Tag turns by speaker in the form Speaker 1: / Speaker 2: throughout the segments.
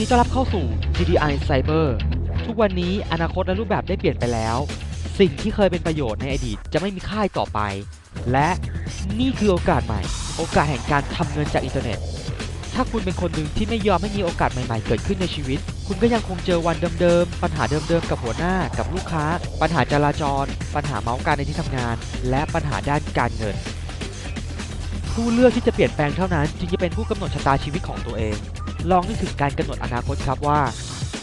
Speaker 1: ดีต้อนรับเข้าสู่ GDI Cyber ทุกวันนี้อนาคตและรูปแบบได้เปลี่ยนไปแล้ว สิ่งที่เคยเป็นประโยชน์ในอดีตจะไม่มีค่าอีกต่อไป และนี่คือโอกาสใหม่ โอกาสแห่งการทำเงินจากอินเทอร์เน็ต ถ้าคุณเป็นคนหนึ่งที่ไม่ยอมให้มีโอกาสใหม่ๆ เกิดขึ้นในชีวิต คุณก็ยังคงเจอวันเดิมๆ ปัญหาเดิมๆ กับหัวหน้า กับลูกค้า ปัญหาจราจร ปัญหาเมาส์การในที่ทำงาน และปัญหาด้านการเงิน ผู้เลือกที่จะเปลี่ยนแปลงเท่านั้นจึงจะเป็นผู้กำหนดชะตาชีวิตของตัวเอง ลองนึกถึงการกำหนดอนาคตครับว่า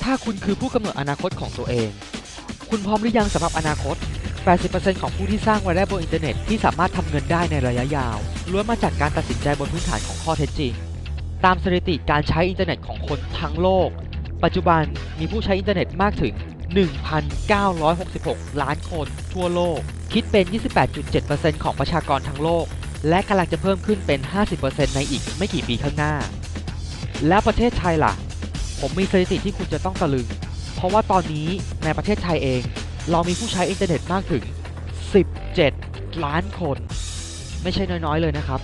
Speaker 1: ถ้าคุณคือผู้กำหนดอนาคตของตัวเอง คุณพร้อมหรือยังสำหรับอนาคต 80%ของผู้ที่สร้างรายได้บนอินเทอร์เน็ตที่สามารถทำเงินได้ในระยะยาวล้วนมาจากการตัดสินใจบนพื้นฐานของข้อเท็จจริง ตามสถิติการใช้อินเทอร์เน็ตของคนทั้งโลก ปัจจุบันมีผู้ใช้อินเทอร์เน็ตมากถึง 1,966 ล้านคนทั่วโลก คิดเป็น 28.7%ของประชากรทั้งโลก และกำลังจะเพิ่มขึ้นเป็น 50%ในอีกไม่กี่ปีข้างหน้า แล้วประเทศไทยล่ะ ผมมีสถิติที่คุณจะต้องตะลึง เพราะว่าตอนนี้ในประเทศไทยเอง เรามีผู้ใช้อินเทอร์เน็ตมากถึง 17 ล้านคน ไม่ใช่น้อยๆเลยนะครับ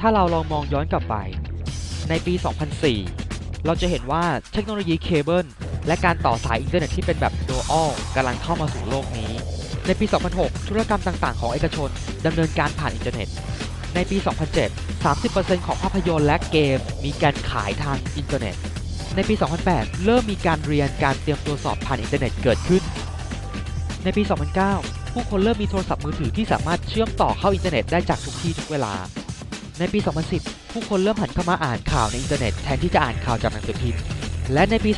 Speaker 1: ถ้าเราลองมองย้อนกลับไป ในปี 2004 เราจะเห็นว่าเทคโนโลยีเคเบิลและการต่อสายอินเทอร์เน็ตที่เป็นแบบ dual กำลังเข้ามาสู่โลกนี้ ในปี 2006 ธุรกรรมต่างๆ ของเอกชนดำเนินการผ่านอินเทอร์เน็ต ในปี 2007 30%ของภาพยนตร์และเกมมีการขายทางอินเทอร์เน็ต ในปี 2008 เริ่มมีการเรียนการเตรียมตัวสอบผ่านอินเทอร์เน็ตเกิดขึ้น ในปี 2009 ผู้คนเริ่มมีโทรศัพท์มือถือที่สามารถเชื่อมต่อเข้าอินเทอร์เน็ตได้จากทุกที่ทุกเวลา ในปี 2010 ผู้คนเริ่มหันเข้ามาอ่านข่าวในอินเทอร์เน็ตแทนที่จะอ่านข่าวจากหนังสือพิมพ์ และในปี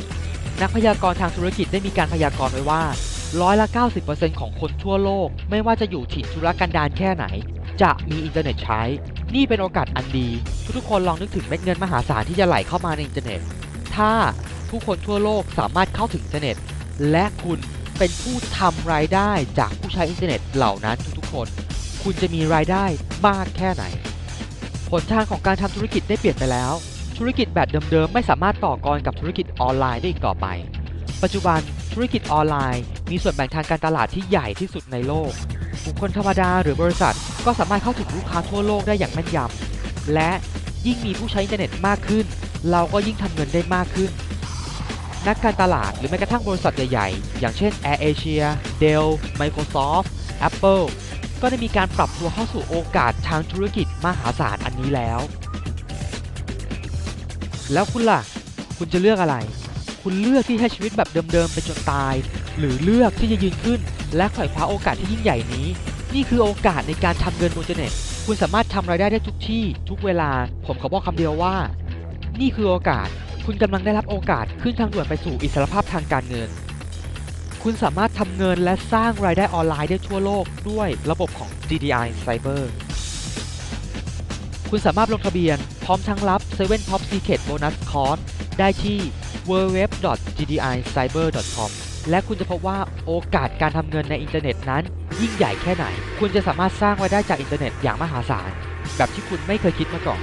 Speaker 1: 2016 นักพยากรณ์ทางธุรกิจได้มีการพยากรณ์ไว้ว่า ร้อยละ 90%ของคนทั่วโลก ไม่ว่าจะอยู่ถิ่นธุรกันดารแค่ไหน จะมีอินเทอร์เน็ตใช้ นี่เป็นโอกาสอันดี ทุกๆคนลองนึกถึงเม็ดเงินมหาศาลที่จะไหลเข้ามาในอินเทอร์เน็ต ถ้าผู้คนทั่วโลกสามารถเข้าถึงอินเทอร์เน็ต และคุณเป็นผู้ทำรายได้จากผู้ใช้อินเทอร์เน็ตเหล่านั้นทุกๆคน คุณจะมีรายได้มากแค่ไหนหนทางของการทำธุรกิจได้เปลี่ยนไปแล้ว ธุรกิจแบบเดิมๆไม่สามารถต่อกรกับธุรกิจออนไลน์ได้อีกต่อไป ปัจจุบันธุรกิจออนไลน์ มีส่วนแบ่งทางการตลาดที่ใหญ่ที่สุดในโลก บุคคลธรรมดาหรือบริษัท ก็สามารถเข้าถึงลูกค้าทั่วโลกได้อย่างแม่นยำ และยิ่งมีผู้ใช้อินเทอร์เน็ตมากขึ้น เราก็ยิ่งทำเงินได้มากขึ้น นักการตลาดหรือแม้กระทั่งบริษัทใหญ่ๆ อย่างเช่น Air Asia, Dell, Microsoft, Apple ก็ได้มีการปรับตัวเข้าสู่โอกาสทางธุรกิจมหาศาลอันนี้แล้ว แล้วคุณล่ะ คุณจะเลือกอะไร คุณเลือกที่ใช้ชีวิตแบบเดิมๆไปจนตาย หรือเลือกที่จะยืนขึ้น และไขว่คว้าโอกาสที่ยิ่งใหญ่นี้ นี่คือโอกาสในการทำเงินบนเทอร์เน็ตคุณสามารถทำรายได้ได้ทุกที่ทุกเวลา ผมขอบอกคำเดียวว่า นี่คือโอกาส คุณกำลังได้รับโอกาสขึ้นทางด่วนไปสู่อิสรภาพทางการเงิน คุณสามารถทำเงินและสร้างรายได้ออนไลน์ได้ทั่วโลกด้วยระบบของ GDI Cyber คุณสามารถลงทะเบียนพร้อมทั้งรับ 7 Top Secret Bonus Course ได้ที่ www.gdicyber.com และคุณจะพบว่าโอกาสการทำเงินในอินเทอร์เน็ตนั้น ยิ่งใหญ่แค่ไหน คุณจะสามารถสร้างรายได้จากอินเทอร์เน็ตอย่างมหาศาล แบบที่คุณไม่เคยคิดมาก่อน